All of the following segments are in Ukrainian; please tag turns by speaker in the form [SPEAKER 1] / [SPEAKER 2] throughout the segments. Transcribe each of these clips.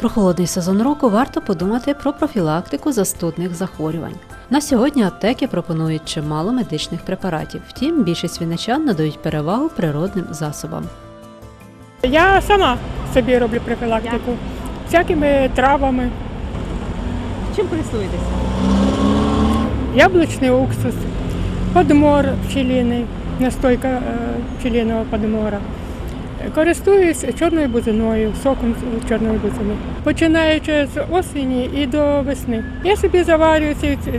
[SPEAKER 1] Про холодний сезон року варто подумати про профілактику застудних захворювань. На сьогодні аптеки пропонують чимало медичних препаратів, втім більшість вінничан надають перевагу природним засобам.
[SPEAKER 2] Я сама собі роблю профілактику всякими травами.
[SPEAKER 3] Чим користуєтеся?
[SPEAKER 2] Яблучний уксус, подмор пчелиний, настойка пчелиного подмора. Користуюсь чорною бузиною, соком чорної бузини. Починаючи з осені і до весни. Я собі заварюю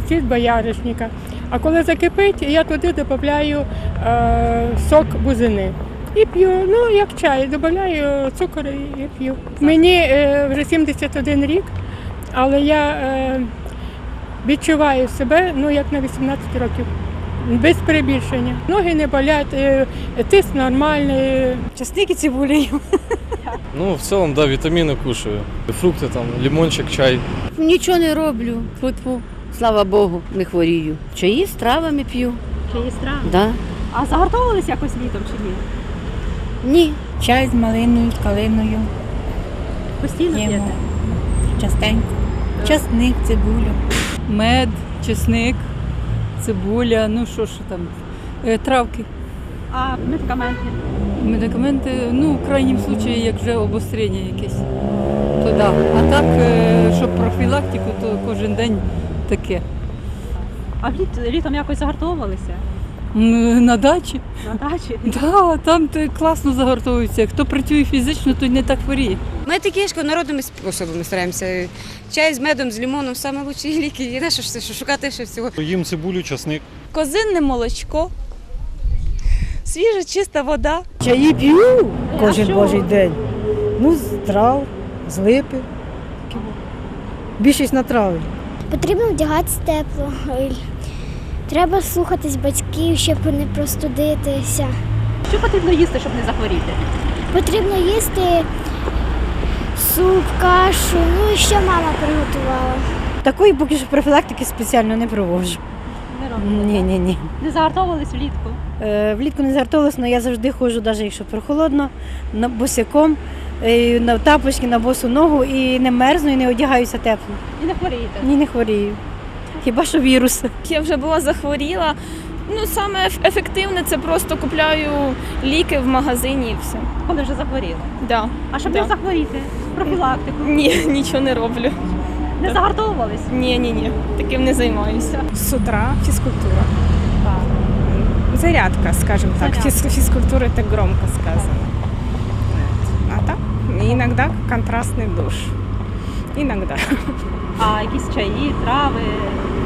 [SPEAKER 2] цвіт бояришника, а коли закипить, я туди додаю е, сок бузини. І п'ю, ну як чай, додаю цукор і п'ю. Мені е, вже 71 рік, але я е, відчуваю себе ну, як на 18 років. Без перебільшення. Ноги не болять, е, тиск нормальний.
[SPEAKER 4] Часник і цибулею.
[SPEAKER 5] Ну, в целом, да, витамины кушаю. Фрукты там, лимончик, чай.
[SPEAKER 4] Нічого не роблю. Фу-фу. Слава Богу, не хворію. Чаї з травами п'ю.
[SPEAKER 3] Чиї страви?
[SPEAKER 4] Да.
[SPEAKER 3] А загартовувались якось літом чи ні?
[SPEAKER 4] Ні.
[SPEAKER 6] Чай з малиною, з калиною
[SPEAKER 3] Постійно п'єте?
[SPEAKER 6] частенько. Часник, цибулю.
[SPEAKER 7] мед, чесник, цибуля, ну що ж там, е, травки,
[SPEAKER 3] А медикаменти?
[SPEAKER 7] медикаменти, ну, в крайнім случаї, як вже обострення якесь, то да. А так, е, щоб профілактику, то кожен день таке.
[SPEAKER 3] А літ- літом якось загартовувалися?
[SPEAKER 7] М, На дачі,
[SPEAKER 3] На дачі?
[SPEAKER 7] да, там те класно загортовується. Хто працює фізично, той не так хворіє.
[SPEAKER 4] Ми такі ж народними способами стараємося. Чай з медом, з лимоном, саме лучші ліки. І на що ж це, що шукати ще всього.
[SPEAKER 8] Їм цибулю, часник.
[SPEAKER 9] козинне молочко, свіжа чиста вода.
[SPEAKER 10] Чаї п'ю кожен божий день. Ну, з трав, з липи. Більшість на трави.
[SPEAKER 11] Потрібно вдягатися тепло. Треба слухатись батьків, щоб не простудитися.
[SPEAKER 3] Що потрібно їсти, щоб не захворіти?
[SPEAKER 11] Потрібно їсти суп, кашу, ну і що мама приготувала.
[SPEAKER 10] Такої поки що профілактики спеціально не проводжу.
[SPEAKER 3] Не робите?
[SPEAKER 10] Ні, ні, ні.
[SPEAKER 3] Не загартовувались влітку?
[SPEAKER 10] Е, влітку не зартовувалась, але я завжди ходжу, навіть якщо прохолодно, на босиком, е, на тапочки, на босу ногу і не мерзну, і не одягаюся тепло.
[SPEAKER 3] І не хворієте?
[SPEAKER 10] Ні, не хворію. Хіба що віруси.
[SPEAKER 9] Я вже була захворіла. Ну, саме еф- ефективне це просто купляю ліки в магазині і все.
[SPEAKER 3] Коли вже захворіли?
[SPEAKER 9] Да.
[SPEAKER 3] А щоб
[SPEAKER 9] Да.
[SPEAKER 3] не захворіти? Профілактику?
[SPEAKER 9] Ні, нічого не роблю.
[SPEAKER 3] Не загартовувались?
[SPEAKER 9] Ні, ні, ні. Таким не займаюся.
[SPEAKER 6] С утра физкультура. Зарядка, скажем так.
[SPEAKER 3] Зарядка.
[SPEAKER 6] Физкультура это громко сказано. А так, иногда контрастный душ. Иногда.
[SPEAKER 3] А якісь чаї, трави,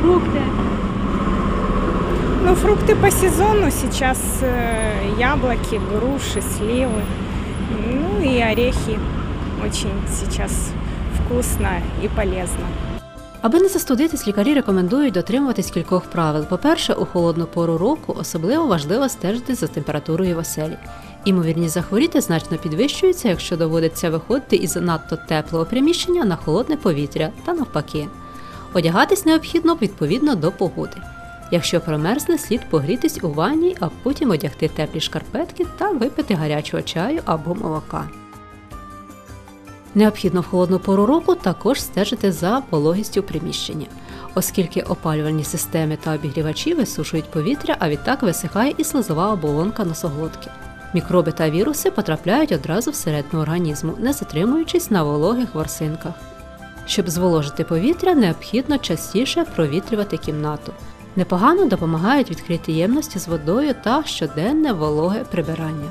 [SPEAKER 3] фрукти?
[SPEAKER 6] Ну, фрукты по сезону сейчас э, яблоки, груши, сливы. Ну и орехи. Очень сейчас вкусно и полезно.
[SPEAKER 1] Аби не застудитись, лікарі рекомендують дотримуватись кількох правил. По-перше, у холодну пору року особливо важливо стежити за температурою в оселі. Імовірність захворіти значно підвищується, якщо доводиться виходити із надто теплого приміщення на холодне повітря та навпаки. Одягатись необхідно відповідно до погоди. Якщо промерзне, слід погрітись у ванні, а потім одягти теплі шкарпетки та випити гарячого чаю або молока. Необхідно в холодну пору року також стежити за вологістю приміщення, оскільки опалювальні системи та обігрівачі висушують повітря, а відтак висихає і слизова оболонка носоглотки. Мікроби та віруси потрапляють одразу всередину організму, не затримуючись на вологих ворсинках. Щоб зволожити повітря, необхідно частіше провітрювати кімнату. Непогано допомагають відкриті ємності з водою та щоденне вологе прибирання.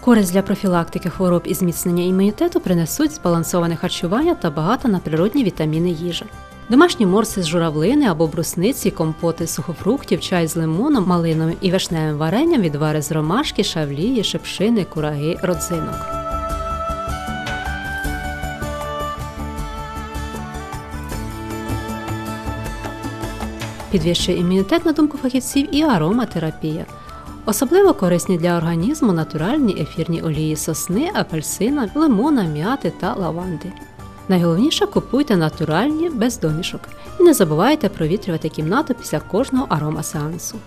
[SPEAKER 1] Користь для профілактики хвороб і зміцнення імунітету принесуть збалансоване харчування та багата на природні вітаміни їжа. Домашні морси з журавлини або брусниці, компоти сухофруктів, чай з лимоном, малиновим і вишневим варенням, відвари з ромашки, шавлії, шипшини, кураги, родзинок. Підвищує імунітет, на думку фахівців, і ароматерапія. Особливо корисні для організму натуральні ефірні олії сосни, апельсина, лимона, м'яти та лаванди. Найголовніше купуйте натуральні без домішок і не забувайте провітрювати кімнату після кожного аромасеансу.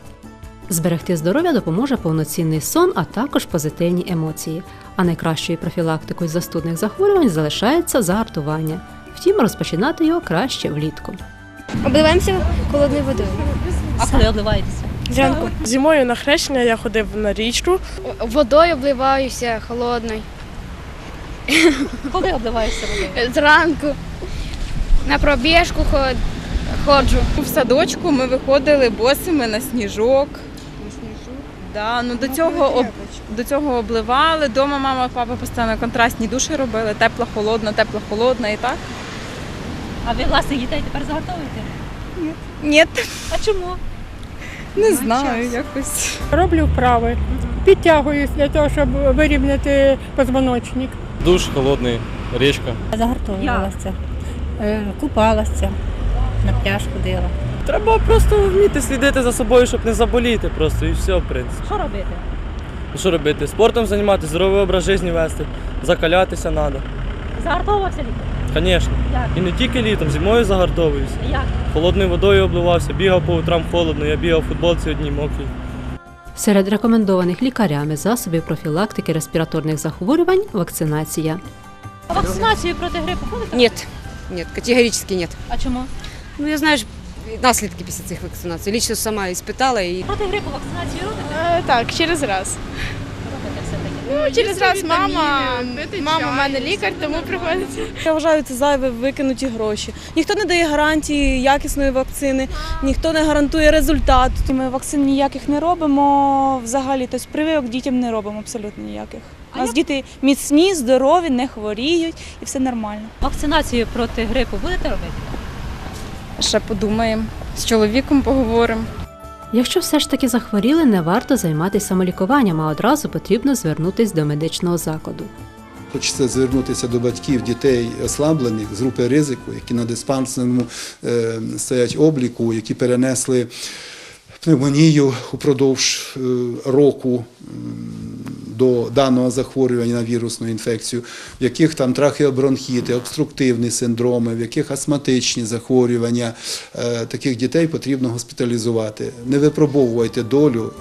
[SPEAKER 1] Зберегти здоров'я допоможе повноцінний сон, а також позитивні емоції. А найкращою профілактикою застудних захворювань залишається загартування. Втім, розпочинати його краще влітку.
[SPEAKER 11] Обливаємося холодною водою.
[SPEAKER 3] А коли обливаєтеся?
[SPEAKER 11] Зранку.
[SPEAKER 8] Зимою на хрещення я ходив на річку.
[SPEAKER 11] Водою обливаюся холодною.
[SPEAKER 3] Коли обливаєшся водою?
[SPEAKER 11] Зранку. На пробіжку ходжу.
[SPEAKER 6] В садочку ми виходили босими на сніжок. Да, ну до цього об, до цього обливали. Дома мама, папа постійно контрастні душі робили. Тепла, холодна, тепла, холодна і так.
[SPEAKER 3] А ви власних дітей тепер загартовуєте?
[SPEAKER 6] Ні, Ні.
[SPEAKER 3] А чому?
[SPEAKER 6] не знаю, якось.
[SPEAKER 2] Роблю вправи, підтягуюсь для того, щоб вирівняти позвоночник.
[SPEAKER 5] Душ холодний, річка.
[SPEAKER 10] Загартовувалася, е, купалася, на пляж ходила.
[SPEAKER 8] Треба просто вміти слідити за собою, щоб не заболіти просто і все, в принципі.
[SPEAKER 3] Що робити?
[SPEAKER 8] Що робити? Спортом займатися, здоровий образ життя вести, закалятися треба.
[SPEAKER 3] Загартовувався літо?
[SPEAKER 8] Звісно. І не тільки літом, зимою загартовуюся.
[SPEAKER 3] Як?
[SPEAKER 8] Холодною водою обливався, бігав по утрам холодно, я бігав в футболці одній мокрій.
[SPEAKER 1] Серед рекомендованих лікарями засобів профілактики респіраторних захворювань вакцинація.
[SPEAKER 3] А вакцинацію проти грипу ходите?
[SPEAKER 4] Нет, нет, категорически нет.
[SPEAKER 3] А чому?
[SPEAKER 4] Ну, я знаю наслідки після цих вакцинацій. Лічно сама іспитала і
[SPEAKER 3] Проти грипу вакцинацію робите?
[SPEAKER 6] Так, через раз. Ну, через раз мама, мама в мене лікар, тому приходиться.
[SPEAKER 12] Я вважаю, це зайве викинуті гроші. Ніхто не дає гарантії якісної вакцини, ніхто не гарантує результат. Ми вакцин ніяких не робимо взагалі, тобто прививок дітям не робимо абсолютно ніяких. У нас діти міцні, здорові, не хворіють і все нормально.
[SPEAKER 3] Вакцинацію проти грипу будете робити?
[SPEAKER 6] Ще подумаємо, з чоловіком поговоримо.
[SPEAKER 1] Якщо все ж таки захворіли, не варто займатися самолікуванням, а одразу потрібно звернутися до медичного закладу.
[SPEAKER 13] Хочеться звернутися до батьків дітей ослаблених з групи ризику, які на диспансерному е, стоять обліку, які перенесли пневмонію упродовж е, року до даного захворювання на вірусну інфекцію, в яких там трахеобронхіти, обструктивні синдроми, в яких астматичні захворювання. Е, Таких дітей потрібно госпіталізувати. Не випробовуйте долю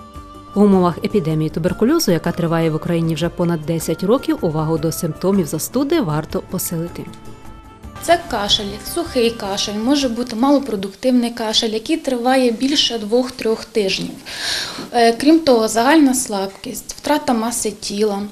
[SPEAKER 1] В умовах епідемії туберкульозу, яка триває в Україні вже понад 10 років, увагу до симптомів застуди варто посилити.
[SPEAKER 14] Це кашель, сухий кашель, може бути малопродуктивний кашель, який триває більше 2-3 тижнів. Е, Крім того, загальна слабкість, втрата маси тіла.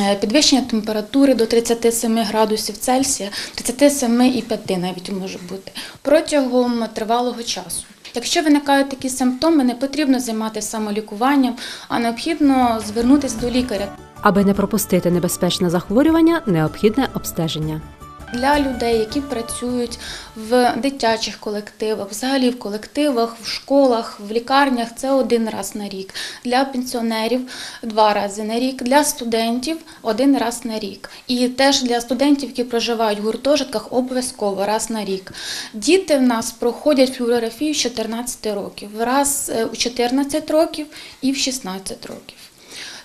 [SPEAKER 14] е, Підвищення температури до 37 градусів Цельсія, 37,5 навіть може бути протягом тривалого часу. Якщо виникають такі симптоми, не потрібно займатися самолікуванням, а необхідно звернутися до лікаря.
[SPEAKER 1] Аби не пропустити небезпечне захворювання, необхідне обстеження.
[SPEAKER 14] Для людей, які працюють в дитячих колективах, взагалі в колективах, в школах, в лікарнях це один раз на рік. Для пенсіонерів два рази на рік, для студентів один раз на рік. І теж для студентів, які проживають в гуртожитках, обов'язково раз на рік. Діти в нас проходять флюорографію з 14 років, раз е, у 14 років і в 16 років.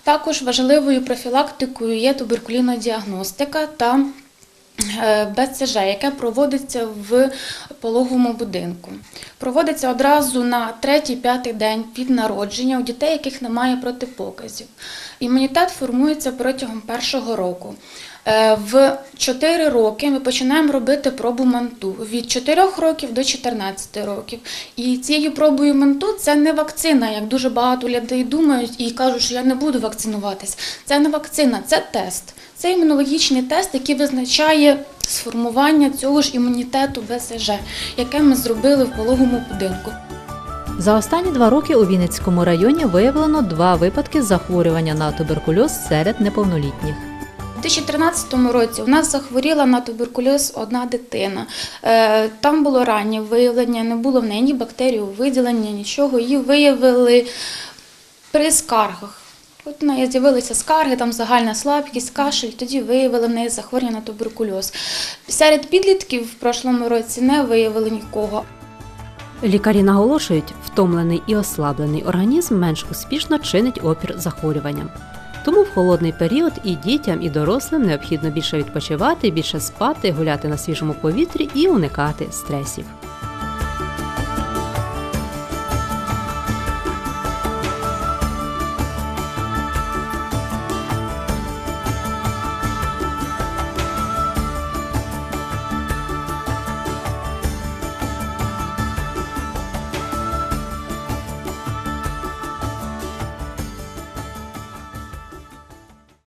[SPEAKER 14] Також важливою профілактикою є туберкулінодіагностика та БЦЖ, яке проводиться в пологовому будинку. Проводиться одразу на 3-5 день від народження у дітей, яких немає протипоказів. Імунітет формується протягом першого року. Е, В 4 роки ми починаємо робити пробу манту від 4 років до 14 років. І цією пробою манту це не вакцина, як дуже багато людей думають і кажуть, що я не буду вакцинуватись. Це не вакцина, це тест. Це імунологічний тест, який визначає сформування цього ж імунітету БСЖ, яке ми зробили в пологовому будинку.
[SPEAKER 1] За останні два роки у Вінницькому районі виявлено два випадки захворювання на туберкульоз серед неповнолітніх.
[SPEAKER 14] У 2013 році у нас захворіла на туберкульоз одна дитина. Е, Там було раннє виявлення, не було в неї ні бактерій, виділення, нічого. Її виявили при скаргах. От неї з'явилися скарги, там загальна слабкість, кашель, тоді виявили в неї захворювання на туберкульоз. Серед підлітків в прошлому році не виявили нікого.
[SPEAKER 1] Лікарі наголошують, втомлений і ослаблений організм менш успішно чинить опір захворюванням. Тому в холодний період і дітям, і дорослим необхідно більше відпочивати, більше спати, гуляти на свіжому повітрі і уникати стресів.